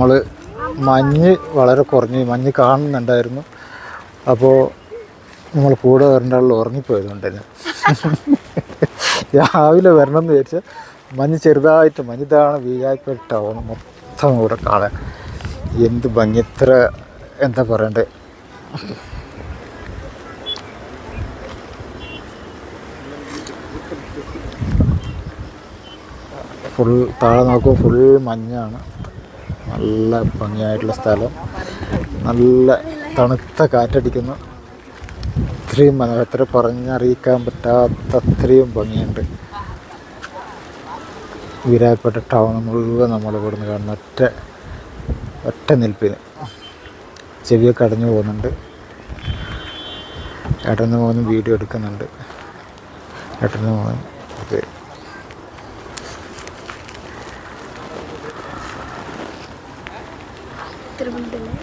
നമ്മൾ മഞ്ഞ് വളരെ കുറഞ്ഞ് മഞ്ഞ് കാണുന്നുണ്ടായിരുന്നു. അപ്പോൾ നമ്മൾ കൂടെ വരേണ്ട ആളിൽ ഉറങ്ങിപ്പോയതുകൊണ്ടായിരുന്നു രാവിലെ വരണം എന്ന് വിചാരിച്ചാൽ മഞ്ഞ് ചെറുതായിട്ട് മഞ്ഞ് ഇതാണ് വീഴായ്പ ടൗൺ മൊത്തം കൂടെ കാണാൻ. എന്ത് ഭംഗി എത്ര എന്താ പറയണ്ടേ? ഫുൾ താഴെ നോക്കുമ്പോൾ ഫുൾ മഞ്ഞാണ്. നല്ല ഭംഗിയായിട്ടുള്ള സ്ഥലം. നല്ല തണുത്ത കാറ്റടിക്കുന്നു. ഇത്രയും മനോഹരത്തിൽ പറഞ്ഞറിയിക്കാൻ പറ്റാത്ത അത്രയും ഭംഗിയുണ്ട്. വീരായപ്പെട്ട ടൗൺ മുഴുവൻ നമ്മൾ ഇവിടുന്ന് കാണുന്ന. ഒറ്റ ഒറ്റ നിൽപ്പിന്. ചെവിയൊക്കെ അടഞ്ഞു പോകുന്നുണ്ട്. ഏട്ടന്റെ മോനും വീഡിയോ എടുക്കുന്നുണ്ട്. ഏട്ടന്റെ മോൻ ഇത് തിരുവനന്തപുരം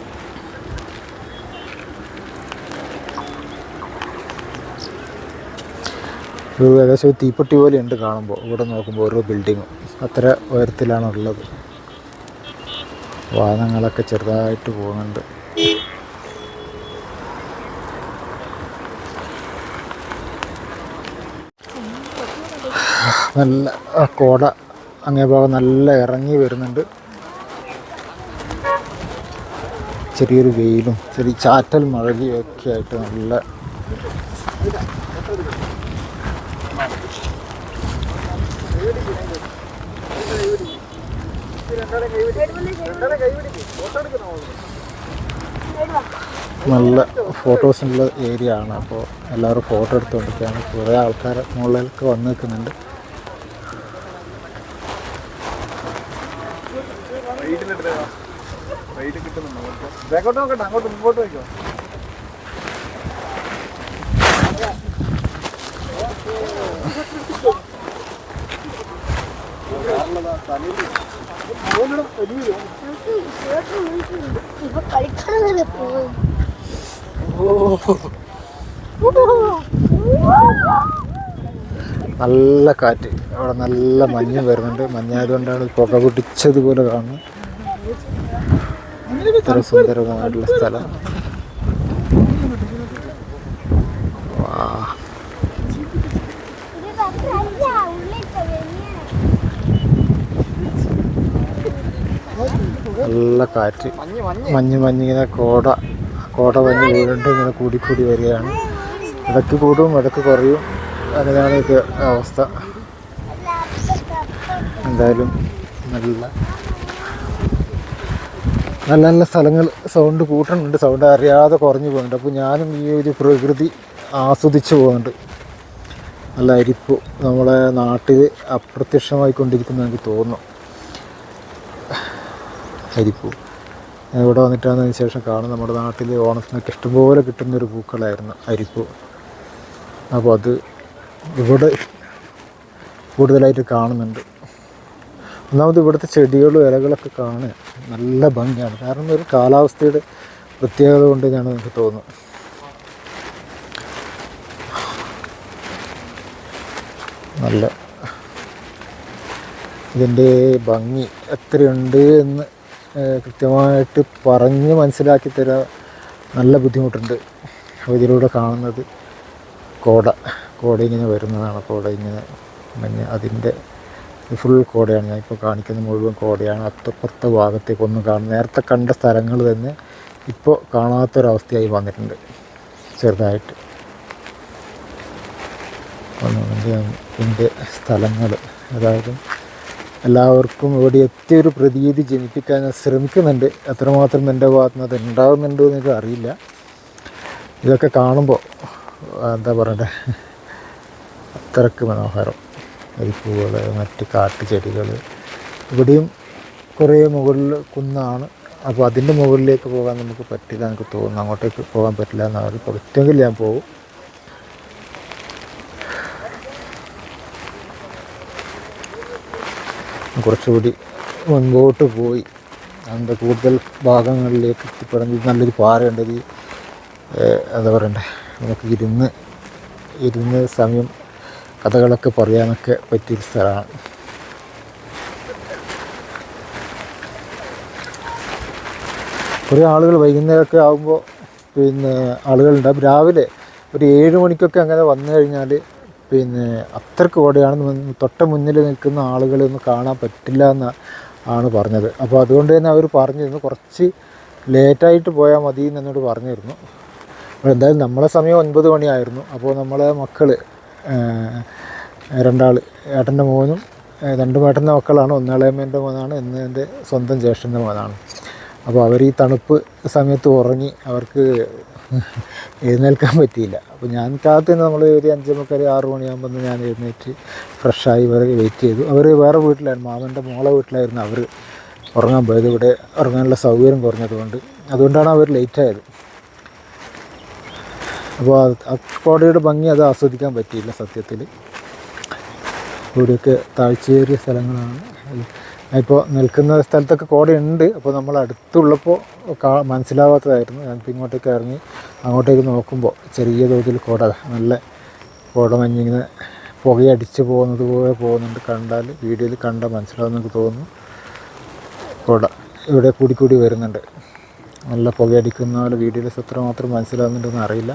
ഒരു ഏകദേശം തീപ്പെട്ടി പോലെ ഉണ്ട് കാണുമ്പോൾ. ഇവിടെ നോക്കുമ്പോൾ ഓരോ ബിൽഡിങ്ങും അത്ര ഉയരത്തിലാണുള്ളത്. വാഹനങ്ങളൊക്കെ ചെറുതായിട്ട് പോകുന്നുണ്ട്. നല്ല കോട അങ്ങേ ഭാഗം നല്ല ഇറങ്ങി വരുന്നുണ്ട്. ചെറിയൊരു വെയിലും ചെറിയ ചാറ്റൽ മഴയും ഒക്കെ ആയിട്ട് നല്ല നല്ല ഫോട്ടോസിനുള്ള ഏരിയ ആണ്. അപ്പോൾ എല്ലാവരും ഫോട്ടോ എടുത്തുകൊണ്ടിരിക്കുകയാണ് കുറേ ആൾക്കാർ മുകളിലൊക്കെ വന്ന് നിൽക്കുന്നുണ്ട് ബാക്കോട്ട് നോക്കട്ടെ അങ്ങോട്ട് മുമ്പോട്ട് വയ്ക്കോ. നല്ല കാറ്റ്. അവിടെ നല്ല മഞ്ഞ് വരുന്നുണ്ട്. മഞ്ഞായതുകൊണ്ടാണ് പുക പൊട്ടിച്ചതുപോലെ കാണുന്നത്. ഇത്ര സുന്ദരമായിട്ടുള്ള സ്ഥലം. നല്ല കാറ്റ്. മഞ്ഞ് മഞ്ഞിങ്ങനെ കോട കോട മഞ്ഞ് വീണ്ടും ഇങ്ങനെ കൂടിക്കൂടി വരികയാണ്. ഇടയ്ക്ക് കൂടും ഇടയ്ക്ക് കുറയും. അങ്ങനെയാണ് ഇത് അവസ്ഥ. എന്തായാലും നല്ല നല്ല നല്ല സ്ഥലങ്ങൾ സൗണ്ട് കൂട്ടണുണ്ട്. സൗണ്ട് അറിയാതെ കുറഞ്ഞു പോകുന്നുണ്ട് അപ്പോൾ ഞാനും ഈ ഒരു പ്രകൃതി ആസ്വദിച്ചു പോകുന്നുണ്ട് നല്ല അരിപ്പ് നമ്മളെ നാട്ടിൽ അപ്രത്യക്ഷമായിക്കൊണ്ടിരിക്കുന്ന എനിക്ക് തോന്നുന്നു. അരിപ്പൂ. എവിടെ ഇവിടെ വന്നിട്ടാണ് അതിന് ശേഷം കാണും നമ്മുടെ നാട്ടിൽ ഓണത്തിനൊക്കെ ഇഷ്ടംപോലെ കിട്ടുന്നൊരു പൂക്കളായിരുന്നു അരിപ്പൂ. അപ്പോൾ അത് ഇവിടെ കൂടുതലായിട്ട് കാണുന്നുണ്ട്. ഒന്നാമത് ഇവിടുത്തെ ചെടികളും ഇലകളൊക്കെ കാണുക നല്ല ഭംഗിയാണ്. കാരണം ഒരു കാലാവസ്ഥയുടെ പ്രത്യേകത കൊണ്ട് ഞാൻ എനിക്ക് തോന്നുന്നു. നല്ല ഇതിന്റെ ഭംഗി എത്രയുണ്ട് എന്ന് കൃത്യമായിട്ട് പറഞ്ഞ് മനസ്സിലാക്കി തരാൻ നല്ല ബുദ്ധിമുട്ടുണ്ട്. അപ്പോൾ ഇതിലൂടെ കാണുന്നത് കോട കോട ഇങ്ങനെ വരുന്നതാണ്. കോട ഇങ്ങനെ അതിന്റെ ഫുൾ കോടയാണ്. ഞാൻ ഇപ്പോൾ കാണിക്കുന്നത് മുഴുവൻ കോടയാണ്. അത്തപ്പുറത്തെ ഭാഗത്തേക്കൊന്നും കാണും നേരത്തെ കണ്ട സ്ഥലങ്ങൾ തന്നെ ഇപ്പോൾ കാണാത്തൊരവസ്ഥയായി വന്നിട്ടുണ്ട്. ചെറുതായിട്ട്. എന്റെ സ്ഥലങ്ങൾ. അതായത് എല്ലാവർക്കും ഇവിടെ എത്തിയൊരു പ്രതീതി ജനിപ്പിക്കാൻ ശ്രമിക്കുന്നുണ്ട്. എത്രമാത്രം എന്റെ ഭാഗത്തുനിന്ന് അത് ഉണ്ടാകുന്നുണ്ടോ എന്ന് അറിയില്ല. ഇതൊക്കെ കാണുമ്പോൾ എന്താ പറയണ്ടേ? അത്രയ്ക്ക് മനോഹരം. അരിപ്പൂകൾ മറ്റ് കാട്ടുചെടികൾ ഇവിടെയും കുറേ മുകളിൽ കുന്നാണ്. അപ്പോൾ അതിന്റെ മുകളിലേക്ക് പോകാൻ നമുക്ക് പറ്റില്ല എനിക്ക് തോന്നുന്നു. അങ്ങോട്ടേക്ക് പോകാൻ പറ്റില്ല എന്നാൽ പറ്റുമെങ്കിൽ ഞാൻ പോകും കുറച്ചുകൂടി മുൻപോട്ട് പോയി. അതിന്റെ കൂടുതൽ ഭാഗങ്ങളിലേക്ക് എത്തിപ്പെടുന്ന നല്ലൊരു പാറയുണ്ട്. എന്താ പറയണ്ടേ? നമുക്ക് ഇരുന്ന് ഇരുന്ന് സമയം കഥകളൊക്കെ പറയാനൊക്കെ പറ്റിയൊരു സ്ഥലമാണ്. കുറേ ആളുകൾ വൈകുന്നേരമൊക്കെ ആകുമ്പോൾ പിന്നെ ആളുകളുണ്ടാകും രാവിലെ ഒരു ഏഴ് മണിക്കൊക്കെ അങ്ങനെ വന്നു കഴിഞ്ഞാൽ പിന്നെ അത്രയ്ക്ക് ഓടെയാണ് തൊട്ട മുന്നിൽ നിൽക്കുന്ന ആളുകളെ ഒന്നും കാണാൻ പറ്റില്ല എന്ന് ആണ് പറഞ്ഞത്. അപ്പോൾ അതുകൊണ്ട് തന്നെ അവർ പറഞ്ഞിരുന്നു കുറച്ച് ലേറ്റായിട്ട് പോയാൽ മതി എന്ന് എന്നോട് പറഞ്ഞിരുന്നു. അപ്പോൾ എന്തായാലും നമ്മളെ സമയം ഒൻപത് മണിയായിരുന്നു. അപ്പോൾ നമ്മളെ മക്കൾ രണ്ടാൾ ഏട്ടന്റെ മോനും രണ്ടും ഏട്ടന്റെ മക്കളാണ്. ഒന്നാളേമ്മേന്റെ മോനാണ് എന്ന് എന്റെ സ്വന്തം ജ്യേഷ്ഠന്റെ മോനാണ്. അപ്പോൾ അവർ ഈ തണുപ്പ് സമയത്ത് ഉറങ്ങി അവർക്ക് എഴുന്നേൽക്കാൻ പറ്റിയില്ല. അപ്പോൾ ഞാൻ കാത്തു നമ്മൾ ഒരു അഞ്ച് മുക്കാൽ ആറ് മണിയാകുമ്പോൾ ഞാൻ എഴുന്നേറ്റ് ഫ്രഷായി ഇവരെ വെയിറ്റ് ചെയ്തു. അവർ വേറെ വീട്ടിലായിരുന്നു. മാമന്റെ മോളെ വീട്ടിലായിരുന്നു അവർ ഉറങ്ങാൻ പോയത്. ഇവിടെ ഉറങ്ങാനുള്ള സൗകര്യം കുറഞ്ഞതുകൊണ്ട്. അതുകൊണ്ടാണ് അവർ ലേറ്റായത് അപ്പോൾ ആ കോടയുടെ ഭംഗി അത് ആസ്വദിക്കാൻ പറ്റിയില്ല സത്യത്തിൽ. ഇവിടെയൊക്കെ താഴ്ചയേറിയ സ്ഥലങ്ങളാണ്. ഇപ്പോൾ നിൽക്കുന്ന സ്ഥലത്തൊക്കെ കോടയുണ്ട്. അപ്പോൾ നമ്മൾ അടുത്തുള്ളപ്പോൾ കാ മനസ്സിലാവാത്തതായിരുന്നു. ഇപ്പം ഇങ്ങോട്ടേക്ക് ഇറങ്ങി അങ്ങോട്ടേക്ക് നോക്കുമ്പോൾ ചെറിയ തോതിൽ കോട നല്ല കോട മഞ്ഞിങ്ങനെ പുകയടിച്ച് പോകുന്നത് പോലെ പോകുന്നുണ്ട്. കണ്ടാൽ വീഡിയോയിൽ കണ്ടാൽ മനസ്സിലാവുന്ന തോന്നുന്നു. കോട ഇവിടെ കൂടി കൂടി വരുന്നുണ്ട്. നല്ല പുകയടിക്കുന്ന പോലെ വീഡിയോയിൽ എത്രമാത്രം മനസ്സിലാവുന്നുണ്ടെന്ന് അറിയില്ല.